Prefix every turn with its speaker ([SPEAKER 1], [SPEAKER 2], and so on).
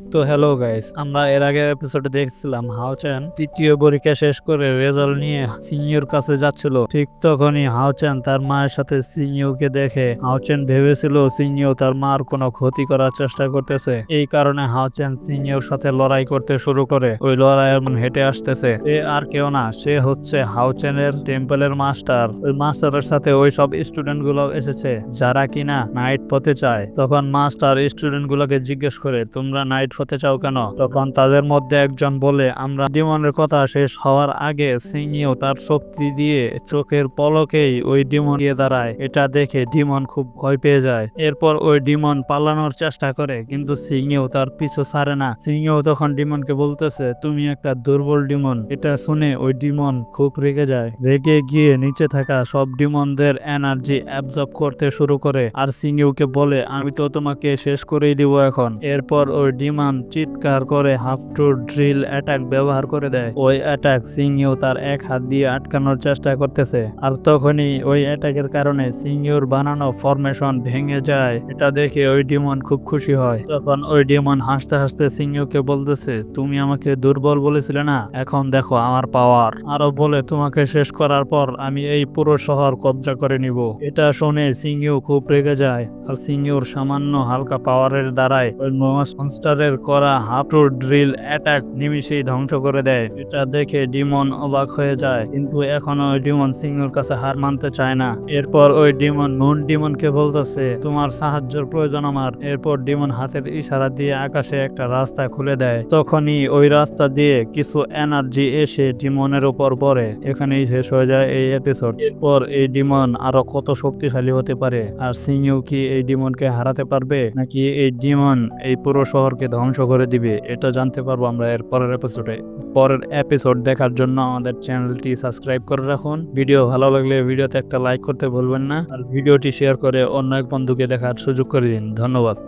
[SPEAKER 1] তো hello guys আমরা এর আগে এপিসোডে দেখছিলাম হাওচেন তৃতীয় পরীক্ষা শেষ করে রেজাল্ট নিয়ে সিনিয়র কাছে যাচ্ছিল। ঠিক তখনই হাওচেন তার মায়ের সাথে সিনিয়রকে দেখে হাওচেন ভেবেছিল সিনিয়র তার মার কোনো ক্ষতি করার চেষ্টা করতেছে। এই কারণে হাওচেন সিনিয়র সাথে লড়াই করতে শুরু করে। ওই লড়াই এমন হেঁটে আসতেছে। সে আর কেউ না, সে হচ্ছে হাওচেনের টেম্পলের মাস্টার ওই মাস্টারের সাথে ওই সব স্টুডেন্টগুলো এসেছে। যারা কিনা নাইট পথে চায় তখন মাস্টার স্টুডেন্ট গুলোকে জিজ্ঞেস করে, তোমরা নাইট হতে চাও কেন? তখন তাদের মধ্যে একজন বলে, আমরা ডিমনের কথা শেষ হওয়ার আগে সিংহিও তার শক্তি দিয়ে চোখের পলকেই ওই ডিমন দিয়ে দাঁড়ায়। এটা দেখে ডিমন খুব ভয় পেয়ে যায়। এরপর ওই ডিমন পালানোর চেষ্টা করে, কিন্তু সিংহেও তার পিছু ছাড়ে না। সিংহেও তখন ডিমনকে বলতেছে, তুমি একটা দুর্বল ডিমন। এটা শুনে ওই ডিমন খুব রেগে যায়। রেগে গিয়ে নিচে থাকা সব ডিমনদের এনার্জি অ্যাবজর্ব করতে শুরু করে। আর সিংহেউকে বলে, আমি তো তোমাকে শেষ করেই দিব এখন। এরপর ওই ডিমন চিৎকার করে হাফ টু ড্রিল অ্যাটাক ব্যবহার করে দেয়। ওই অ্যাটাক সিংহেও তার এক হাত দিয়ে আটকানোর চেষ্টা করতেছে। আর তখনই ওই অ্যাটাকের কারণে সিংহের বানানো ফরমেশন ভেঙে যায়। এটা দেখে ওই ডিমন খুব খুশি হয়। তখন ওই ডিমন হাসতে হাসতে সিংহকে বলতেছে, তুমি আমাকে দুর্বল বলেছিলে না? এখন দেখো আমার পাওয়ার। আরও বলে, তোমাকে শেষ করার পর আমি এই পুরো শহর কবজা করে নিব। এটা শুনে সিংহ খুব রেগে যায়। আর সিংহর সামান্য হালকা পাওয়ারের দ্বারাই ওই মনস্টারের করা হাঁটুর ড্রিল অ্যাটাক নিমিশেই ধ্বংস করে দেয়। এটা দেখে ডিমন অবাক হয়ে যায়, কিন্তু এখনও ডিমন সিংহর কাছে হার মানতে চায় না। এরপর ওই ডিমন, মুন ডিমনকে বলতেছে, তোমার সাহায্যের প্রয়োজন আমার। এরপর ডিমন হাতের ইশারা দিয়ে আকাশে একটা রাস্তা খুলে দেয়। তখনই ওই রাস্তা দিয়ে কিছু এনার্জি এসে ডিমনের উপর পড়ে। এখানেই শেষ হয়ে যায় এই এপিসোড এরপর এই ডিমন আরও কত শক্তিশালী হতে পারে? আর সিংহ কি এই ডিমনকে হারাতে পারবে? নাকি এই ডিমন এই পুরো শহরকে ধ্বংস করে দিবে। এটা জানতে পারব আমরা এর পরের এপিসোডে পরের এপিসোড দেখার জন্য আমাদের চ্যানেলটি সাবস্ক্রাইব করে রাখুন। ভিডিও ভালো লাগলে ভিডিওতে একটা লাইক করতে ভুলবেন না। আর ভিডিওটি শেয়ার করে অন্য এক বন্ধুকে দেখার সুযোগ করে দিন। ধন্যবাদ।